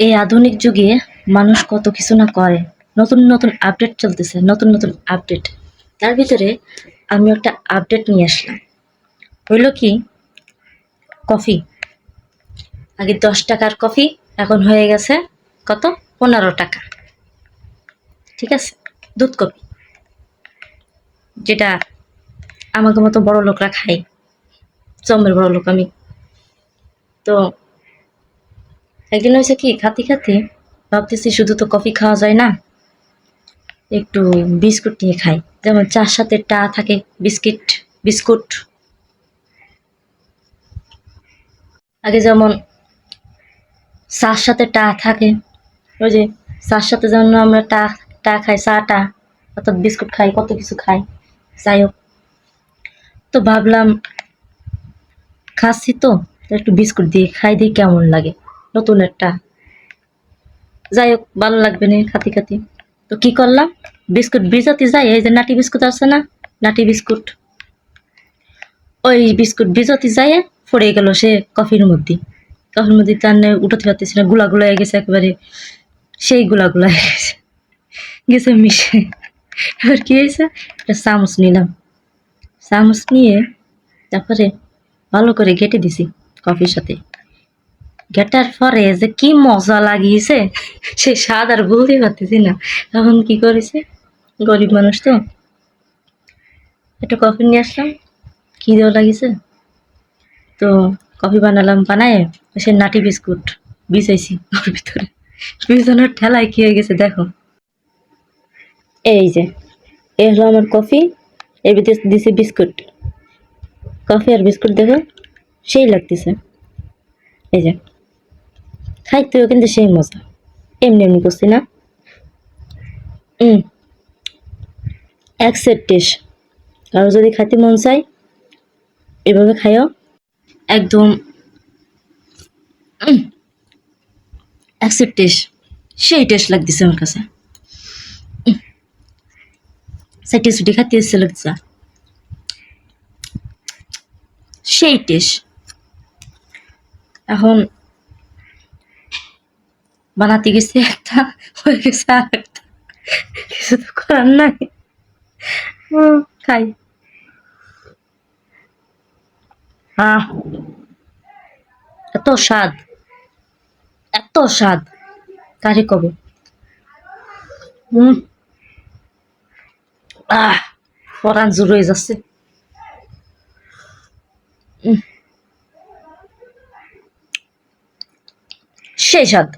এই আধুনিক যুগে মানুষ কত কিছু না করে। নতুন নতুন আপডেট চলতেছে, নতুন নতুন আপডেট তার ভিতরে আমি একটা আপডেট নিয়ে আসলাম। হইল কি, কফি। আগে দশ টাকার কফি, এখন হয়ে গেছে কত? পনেরো টাকা। ঠিক আছে, দুধ কফি। যেটা আমাকে মতো বড় লোকরা খায়। জমের বড় লোক আমি। তো একদিন হয়েছে কি, খাতি খাতি, ভাবতেছি শুধু তো কফি খাওয়া যায় না, একটু বিস্কুট নিয়ে খাই। যেমন চার সাথে টা থাকে, বিস্কিট, বিস্কুট। আগে যেমন চার সাথে টা থাকে, ওই যে চার সাথে যেমন আমরা টা টা খাই, চা, টা, অর্থাৎ বিস্কুট খাই, কত কিছু খাই, যাই হোক। তো ভাবলাম, খাচ্ছি তো, একটু বিস্কুট দিয়ে খাই দিই কেমন লাগে। নতুন একটা। যাই হোক ভালো লাগবে না খাতি খাতি তো কি করলাম? বিস্কুট ভিজাতে যাই, এই যে নাটি বিস্কুট আছে না? নাটি বিস্কুট। ওই বিস্কুট ভিজাতে যাই পড়ে গেল সে কফির মধ্যে। কফির মধ্যে তার উঠাতে পারতেছি না, গুলা গুলা গেছে একেবারে। সেই গুলা গুলা গেছে। গেছে মিশে। এবার কি হয়েছে? একটা চামচ নিলাম। চামচ নিয়ে তারপরে ভালো করে ঘেটে দিছি কফির সাথে। ঘেটার পরে যে কি মজা লাগিয়েছে, সে স্বাদ আর বলতে পারতেছি না। তখন কি করেছে? গরিব মানুষ তো। একটা কফি নিয়ে আসলাম। কি দেওয়া লাগিয়েছে? তো কফি বানালাম, বানায় সে নাটি বিস্কুট বিছাইছি ওর ভিতরে। বিছানোর ঠেলায় কি হয়ে গেছে দেখো। এই যে, এই হলো আমার কফি এর ভিতরে দিছি বিস্কুট। কফি আর বিস্কুট দেখো, সেই লাগতেছে। এই যে খাইতেও কিন্তু সেই মজা। এমনি এমনি করছি না। এক সেট টেস্ট কারও যদি খাইতে মন চায়, এভাবে খাইও। একদম এক সেট টেস্ট সেই টেস্ট লাগতেছে আমার কাছে। সাইটে সুটি খাইতে ইচ্ছে লাগছে সেই টেস্ট এখন বানাতে গেছে একটা হয়ে গেছে আর একটা। কিছু তো করার নাই। খাই। আহ এত স্বাদ। এত স্বাদ। কারে কবে? হুম আহ পরান জোর হয়ে যাচ্ছে। সেই স্বাদ।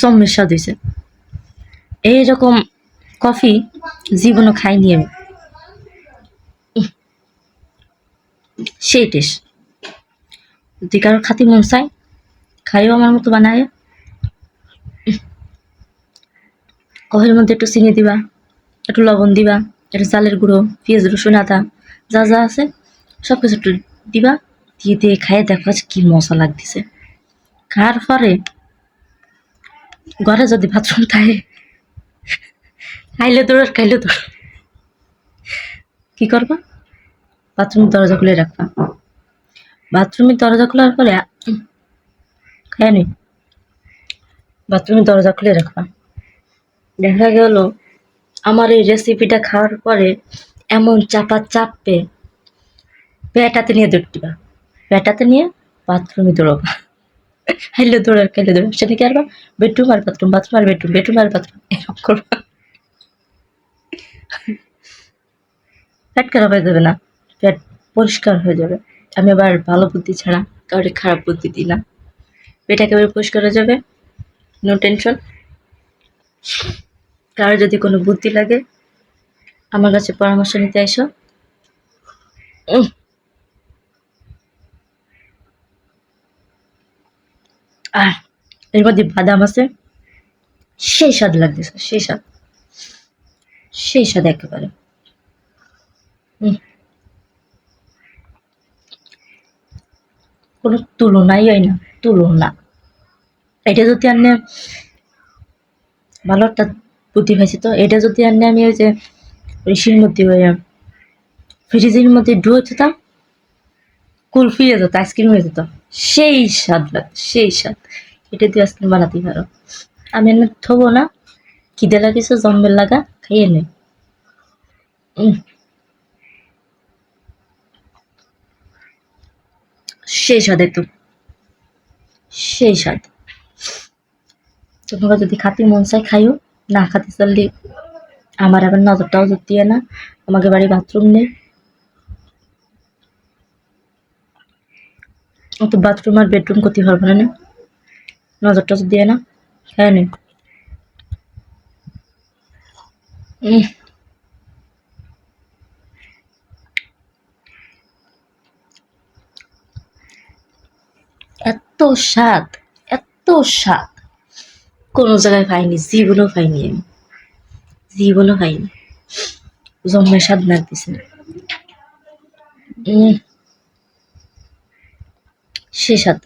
জম্মের স্বাদ হয়েছে এইরকম কফি জীবনও খাইনি আমি। সেই টেস্ট যদি কারও খাতি মন চাই খাইও আমার মতো বানায়। কফির মধ্যে একটু চিনি দিবা, একটু লবণ দিবা, একটু চালের গুঁড়ো, পেঁয়াজ, রসুন, আদা, যা যা আছে সব কিছু একটু দিবা, দিয়ে দিয়ে খাইয়ে দেখো কি মজা লাগতেছে। খাওয়ার পরে ঘরে যদি বাথরুম থাকে, খাইলে দৌড় খাইলে দৌড় কি করবা? বাথরুমের দরজা খুলে রাখবা। বাথরুমের দরজা খোলার পরে নি। বাথরুমের দরজা খুলে রাখবা। দেখা গেল, আমার এই রেসিপিটা খাওয়ার পরে এমন চাপা চাপবে পেটাতে নিয়ে দৌড় দিবা। পেটাতে নিয়ে বাথরুমে দৌড়বা। হাইলে দৌড়ার খাইলে দৌড় সেটা কি আরবা বেডরুম আর বাথরুম বাথরুম আর বেডরুম বেডরুম আর বাথরুম। এরকম করবা। পেট খারাপ হয়ে যাবে না। পেট পরিষ্কার হয়ে যাবে। আমি আবার ভালো বুদ্ধি ছাড়া কাউকে খারাপ বুদ্ধি দিই না। পেট একেবারে পরিষ্কার হয়ে যাবে। নো টেনশন কারও যদি কোনো বুদ্ধি লাগে, আমার কাছে পরামর্শ নিতে এসো। আর এর মধ্যে বাদাম আছে, সেই স্বাদ লাগতেছে, সেই স্বাদ। সেই স্বাদ একেবারে। কোনো তুলনাই হয় না, তুলনা। এটা যদি আপনি ভালো একটা বুদ্ধি পাইছি তো, এটা যদি আনে আমি ওই যে ঋষির মধ্যে ওই ফ্রিজের মধ্যে ডুয়ে যেতাম কুলফি হয়ে যেত আইসক্রিম হয়ে যেত। সেই স্বাদ লাগ সেই স্বাদ। এটা দিয়ে আজকে বানাতে পারো। আমি এনে থবো না। খিদে লাগিছে, জম্বের লাগা, খাইয়ে নে। সেই স্বাদে তো সেই স্বাদ। তোমরা যদি খাতি মন চাই খাইও। না খাতে চাইলে আমার আবার নজরটাও জোর দিয়ে না। আমাকে বাড়ি বাথরুম নেই। তো বাথরুম আর বেডরুম করতে পারব না নে। নজরটা জোর দিয়ে না হ্যাঁ নে। এত স্বাদ এত স্বাদ। কোনো জায়গায় পাইনি, জীবনেও পাইনি আমি। জীবনও পাইনি। জন্মের স্বাদ লাগতেছে উম। সে স্বাদ